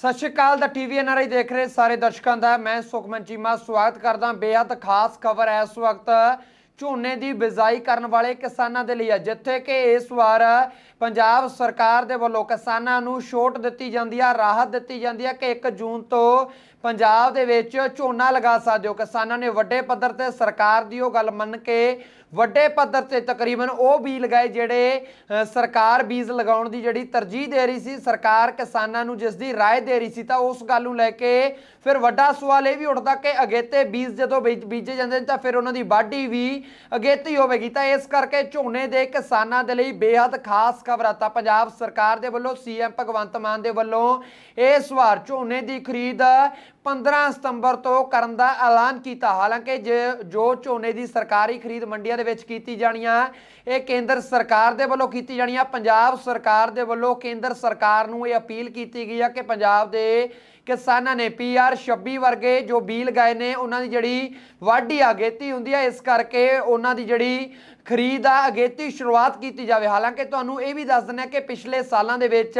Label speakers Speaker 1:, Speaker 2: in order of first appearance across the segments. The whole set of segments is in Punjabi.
Speaker 1: ਸਤਿ ਸ਼੍ਰੀ ਅਕਾਲ, ਦਾ ਟੀਵੀ ਐਨਆਰਆਈ ਦੇਖ ਰਹੇ ਸਾਰੇ ਦਰਸ਼ਕਾਂ ਦਾ। ਮੈਂ ਸੁਖਮਨ ਚੀਮਾ, ਸਵਾਗਤ ਕਰਦਾ ਬੇहद ਖਾਸ ਖਬਰ ਹੈ ਇਸ ਵਕਤ ਝੋਨੇ ਦੀ ਬਿਜਾਈ ਕਰਨ ਵਾਲੇ ਕਿਸਾਨਾਂ ਦੇ ਲਈ ਹੈ, ਜਿੱਥੇ ਕਿ ਇਸ ਵਾਰ ਪੰਜਾਬ ਸਰਕਾਰ ਦੇ ਵੱਲੋਂ ਕਿਸਾਨਾਂ ਨੂੰ ਛੋਟ ਦਿੱਤੀ ਜਾਂਦੀ ਹੈ ਰਾਹਤ ਦਿੱਤੀ ਜਾਂਦੀ ਹੈ ਕਿ 1 ਜੂਨ ਤੋਂ ਪੰਜਾਬ ਦੇ ਵਿੱਚ ਝੋਨਾ ਲਗਾ ਸਕਦੇ ਹੋ। ਕਿਸਾਨਾਂ ਨੇ ਵੱਡੇ ਪੱਧਰ ਤੇ ਸਰਕਾਰ ਦੀ ਉਹ ਗੱਲ ਮੰਨ ਕੇ ਵੱਡੇ ਪੱਧਰ ਤੇ ਤਕਰੀਬਨ ਉਹ ਬੀਜ ਲਗਾਏ ਜਿਹੜੇ ਸਰਕਾਰ ਬੀਜ ਲਗਾਉਣ ਦੀ ਜਿਹੜੀ ਤਰਜੀਹ ਦੇ ਰਹੀ ਸੀ, ਸਰਕਾਰ ਕਿਸਾਨਾਂ ਨੂੰ ਜਿਸ ਦੀ ਰਾਏ ਦੇ ਰਹੀ ਸੀ ਤਾਂ ਉਸ ਗੱਲ ਨੂੰ ਲੈ ਕੇ ਫਿਰ ਵੱਡਾ ਸਵਾਲ ਇਹ ਵੀ ਉੱਠਦਾ ਕਿ ਅਗੇਤੇ ਬੀਜ ਜਦੋਂ ਬੀਜ- ਬੀਜੇ ਜਾਂਦੇ ਨੇ ਤਾਂ ਫਿਰ ਉਹਨਾਂ ਦੀ ਵਾਢੀ ਵੀ ਅਗੇਤੀ ਹੋਵੇਗੀ। ਤਾਂ ਇਸ ਕਰਕੇ ਝੋਨੇ ਦੇ ਕਿਸਾਨਾਂ ਦੇ ਲਈ ਬੇहद ਖਾਸ ਖਬਰ ਆ ਤਾਂ ਪੰਜਾਬ ਸਰਕਾਰ ਦੇ ਵੱਲੋਂ ਸੀਐਮ ਭਗਵੰਤ ਮਾਨ ਦੇ ਵੱਲੋਂ ਇਸ ਵਾਰ ਝੋਨੇ ਦੀ ਖਰੀਦ 15 ਸਤੰਬਰ ਤੋਂ ਕਰਨ ਦਾ ਐਲਾਨ ਕੀਤਾ। ਹਾਲਾਂਕਿ ਜੇ- ਜੋ ਝੋਨੇ ਦੀ ਸਰਕਾਰੀ ਖਰੀਦ ਮੰਡੀਆਂ ਦੇ ਵਿੱਚ ਕੀਤੀ ਜਾਣੀਆਂ, ਇਹ ਕੇਂਦਰ ਸਰਕਾਰ ਦੇ ਵੱਲੋਂ ਕੀਤੀ ਜਾਣੀਆਂ। ਪੰਜਾਬ ਸਰਕਾਰ ਦੇ ਵੱਲੋਂ ਕੇਂਦਰ ਸਰਕਾਰ ਨੂੰ ਇਹ ਅਪੀਲ ਕੀਤੀ ਗਈ ਹੈ ਕਿ ਪੰਜਾਬ ਦੇ ਕਿਸਾਨਾਂ ਨੇ ਪੀਆਰ 26 ਵਰਗੇ ਜੋ ਬੀ ਲਗਾਏ ਨੇ, ਉਹਨਾਂ ਦੀ ਜਿਹੜੀ ਵਾਢੀ ਅਗੇਤੀ ਹੁੰਦੀ ਹੈ ਇਸ ਕਰਕੇ ਉਹਨਾਂ ਦੀ ਜਿਹੜੀ ਖਰੀਦ ਆ, ਅਗੇਤੀ ਸ਼ੁਰੂਆਤ ਕੀਤੀ ਜਾਵੇ। ਹਾਲਾਂਕਿ ਤੁਹਾਨੂੰ ਇਹ ਵੀ ਦੱਸ ਦਿੰਦੇ ਕਿ ਪਿਛਲੇ ਸਾਲਾਂ ਦੇ ਵਿੱਚ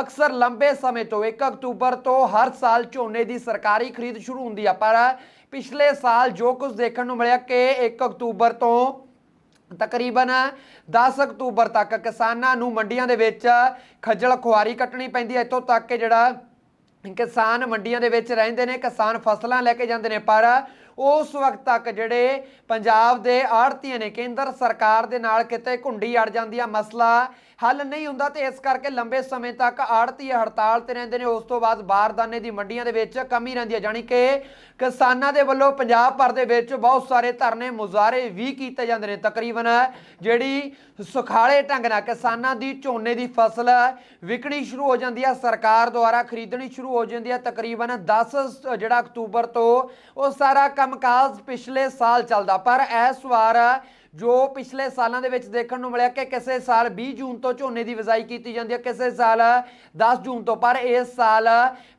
Speaker 1: ਅਕਸਰ ਲੰਬੇ ਸਮੇਂ ਤੋਂ 1 ਅਕਤੂਬਰ ਤੋਂ ਹਰ ਸਾਲ ਝੋਨੇ ਦੀ ਸਰਕਾਰੀ ਖਰੀਦ ਸ਼ੁਰੂ ਹੁੰਦੀ ਆ, ਪਰ ਪਿਛਲੇ ਸਾਲ ਜੋ ਕੁਝ ਦੇਖਣ ਨੂੰ ਮਿਲਿਆ ਕਿ 1 ਅਕਤੂਬਰ ਤੋਂ ਤਕਰੀਬਨ 10 ਅਕਤੂਬਰ ਤੱਕ ਕਿਸਾਨਾਂ ਨੂੰ ਮੰਡੀਆਂ ਦੇ ਵਿੱਚ ਖੱਜਲ ਖੁਆਰੀ ਕੱਟਣੀ ਪੈਂਦੀ ਹੈ ਇੱਥੋਂ ਤੱਕ ਕਿ ਜਿਹੜਾ ਕਿਸਾਨ ਮੰਡੀਆਂ ਦੇ ਵਿੱਚ ਰਹਿੰਦੇ ਨੇ, ਕਿਸਾਨ ਫਸਲਾਂ ਲੈ ਕੇ ਜਾਂਦੇ ਨੇ, ਪਰ ਉਸ ਵਕਤ ਤੱਕ ਜਿਹੜੇ ਪੰਜਾਬ ਦੇ ਆੜਤੀਆਂ ਨੇ, ਕੇਂਦਰ ਸਰਕਾਰ ਦੇ ਨਾਲ ਕਿਤੇ ਘੁੰਡੀ ਅੜ ਜਾਂਦੀ ਆ। ਮਸਲਾ ਹੱਲ ਨਹੀਂ ਹੁੰਦਾ ਤੇ ਇਸ ਕਰਕੇ ਲੰਬੇ ਸਮੇਂ ਤੱਕ ਆੜਤੀ ਹੜਤਾਲ ਤੇ ਰਹਿੰਦੇ ਨੇ। ਉਸ ਤੋਂ ਬਾਅਦ ਬਾਰਦਾਨੇ ਦੀ ਮੰਡੀਆਂ ਦੇ ਵਿੱਚ ਕਮੀ ਰਹਿੰਦੀ ਹੈ। ਜਾਣੀ ਕਿ ਕਿਸਾਨਾਂ ਦੇ ਵੱਲੋਂ ਪੰਜਾਬ ਭਰ ਦੇ ਵਿੱਚ ਬਹੁਤ ਸਾਰੇ ਧਰਨੇ ਮੁਜ਼ਾਹਰੇ ਵੀ ਕੀਤੇ ਜਾਂਦੇ ਨੇ। ਤਕਰੀਬਨ ਜਿਹੜੀ ਸੁਖਾਲੇ ਢੰਗ ਨਾਲ ਕਿਸਾਨਾਂ ਦੀ ਝੋਨੇ ਦੀ ਫਸਲ ਵਿਕਣੀ ਸ਼ੁਰੂ ਹੋ ਜਾਂਦੀ ਹੈ। ਸਰਕਾਰ ਦੁਆਰਾ ਖਰੀਦਣੀ ਸ਼ੁਰੂ ਹੋ ਜਾਂਦੀ ਹੈ। ਤਕਰੀਬਨ 10 ਜਿਹੜਾ ਅਕਤੂਬਰ ਤੋਂ ਉਹ ਸਾਰਾ ਕੰਮਕਾਜ ਪਿਛਲੇ ਸਾਲ ਚੱਲਦਾ। ਪਰ ਇਸ ਵਾਰ ਜੋ ਪਿਛਲੇ ਸਾਲਾਂ ਦੇ ਵਿੱਚ ਦੇਖਣ ਨੂੰ ਮਿਲਿਆ ਕਿ ਕਿਸੇ ਸਾਲ 20 ਜੂਨ ਤੋਂ ਝੋਨੇ ਦੀ ਬਿਜਾਈ ਕੀਤੀ ਜਾਂਦੀ ਹੈ, ਕਿਸੇ ਸਾਲ 10 ਜੂਨ ਤੋਂ, ਪਰ ਇਸ ਸਾਲ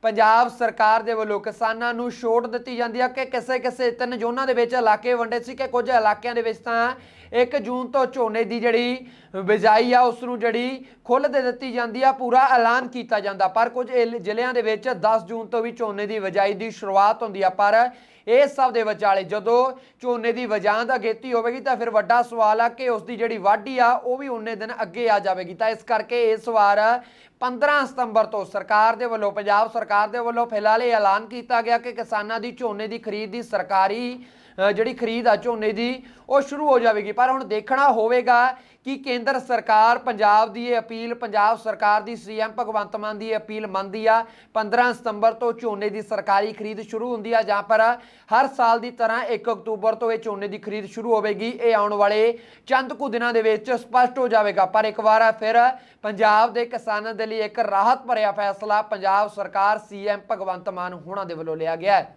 Speaker 1: ਪੰਜਾਬ ਸਰਕਾਰ ਦੇ ਵੱਲੋਂ ਕਿਸਾਨਾਂ ਨੂੰ ਛੋਟ ਦਿੱਤੀ ਜਾਂਦੀ ਹੈ ਕਿ ਕਿਸੇ ਕਿਸੇ ਤਿੰਨ ਜ਼ੋਨਾਂ ਦੇ ਵਿੱਚ ਇਲਾਕੇ ਵੰਡੇ ਸੀ ਕਿ ਕੁਝ ਇਲਾਕਿਆਂ ਦੇ ਵਿੱਚ ਤਾਂ 1 ਜੂਨ ਤੋਂ ਝੋਨੇ ਦੀ ਜਿਹੜੀ ਬਿਜਾਈ ਆ, ਉਸ ਨੂੰ ਜਿਹੜੀ ਖੁੱਲ੍ਹ ਦੇ ਦਿੱਤੀ ਜਾਂਦੀ ਆ, ਪੂਰਾ ਐਲਾਨ ਕੀਤਾ ਜਾਂਦਾ। ਪਰ ਕੁਝ ਇਲ- ਜ਼ਿਲ੍ਹਿਆਂ ਦੇ ਵਿੱਚ 10 ਜੂਨ ਤੋਂ ਵੀ ਝੋਨੇ ਦੀ ਬਿਜਾਈ ਦੀ ਸ਼ੁਰੂਆਤ ਹੁੰਦੀ ਆ, ਪਰ ਇਸ ਸਭ ਦੇ ਵਿਚਾਲੇ ਜਦੋਂ ਝੋਨੇ ਦੀ ਵਜਾਂਦ ਅਗੇਤੀ ਹੋਵੇਗੀ ਤਾਂ ਫਿਰ ਵੱਡਾ ਸਵਾਲ ਆ ਕਿ ਉਸ ਦੀ ਜਿਹੜੀ ਵਾਢੀ ਆ, ਉਹ ਵੀ ਉਨੇ ਦਿਨ ਅੱਗੇ ਆ ਜਾਵੇਗੀ। ਤਾਂ ਇਸ ਕਰਕੇ ਇਸ ਵਾਰ 15 ਸਤੰਬਰ ਤੋਂ ਸਰਕਾਰ ਦੇ ਵੱਲੋਂ, ਪੰਜਾਬ ਸਰਕਾਰ ਦੇ ਵੱਲੋਂ ਫਿਲਹਾਲ ਇਹ ਐਲਾਨ ਕੀਤਾ ਗਿਆ ਕਿ ਕਿਸਾਨਾਂ ਦੀ ਝੋਨੇ ਦੀ ਖਰੀਦ ਦੀ ਸਰਕਾਰੀ ਜਿਹੜੀ ਖਰੀਦ ਆ ਝੋਨੇ ਦੀ, ਉਹ ਸ਼ੁਰੂ ਹੋ ਜਾਵੇਗੀ। ਪਰ ਹੁਣ ਦੇਖਣਾ ਹੋਵੇਗਾ ਕਿ ਕੇਂਦਰ ਸਰਕਾਰ ਪੰਜਾਬ ਦੀ ਇਹ ਅਪੀਲ, ਪੰਜਾਬ ਸਰਕਾਰ ਦੀ ਸੀਐਮ ਭਗਵੰਤ ਮਾਨ ਦੀ ਇਹ ਅਪੀਲ ਮੰਨਦੀ ਆ। 15 ਸਤੰਬਰ ਤੋਂ ਝੋਨੇ ਦੀ ਸਰਕਾਰੀ ਖਰੀਦ ਸ਼ੁਰੂ ਹੁੰਦੀ ਆ ਜਾਂ ਪਰ ਹਰ ਸਾਲ ਦੀ ਤਰ੍ਹਾਂ 1 ਅਕਤੂਬਰ ਤੋਂ ਇਹ ਝੋਨੇ ਦੀ ਖਰੀਦ ਸ਼ੁਰੂ ਹੋਵੇਗੀ। ਇਹ ਆਉਣ ਵਾਲੇ ਚੰਦ ਕੁ ਦਿਨਾਂ ਦੇ ਵਿੱਚ ਸਪਸ਼ਟ ਹੋ ਜਾਵੇਗਾ। ਪਰ ਇੱਕ ਵਾਰ ਫਿਰ ਪੰਜਾਬ ਦੇ ਕਿਸਾਨਾਂ ਦੇ ਲਈ ਇੱਕ ਰਾਹਤ ਭਰਿਆ ਫੈਸਲਾ ਪੰਜਾਬ ਸਰਕਾਰ ਸੀਐਮ ਭਗਵੰਤ ਮਾਨ ਹੋਣਾ ਦੇ ਵੱਲੋਂ ਲਿਆ ਗਿਆ ਹੈ।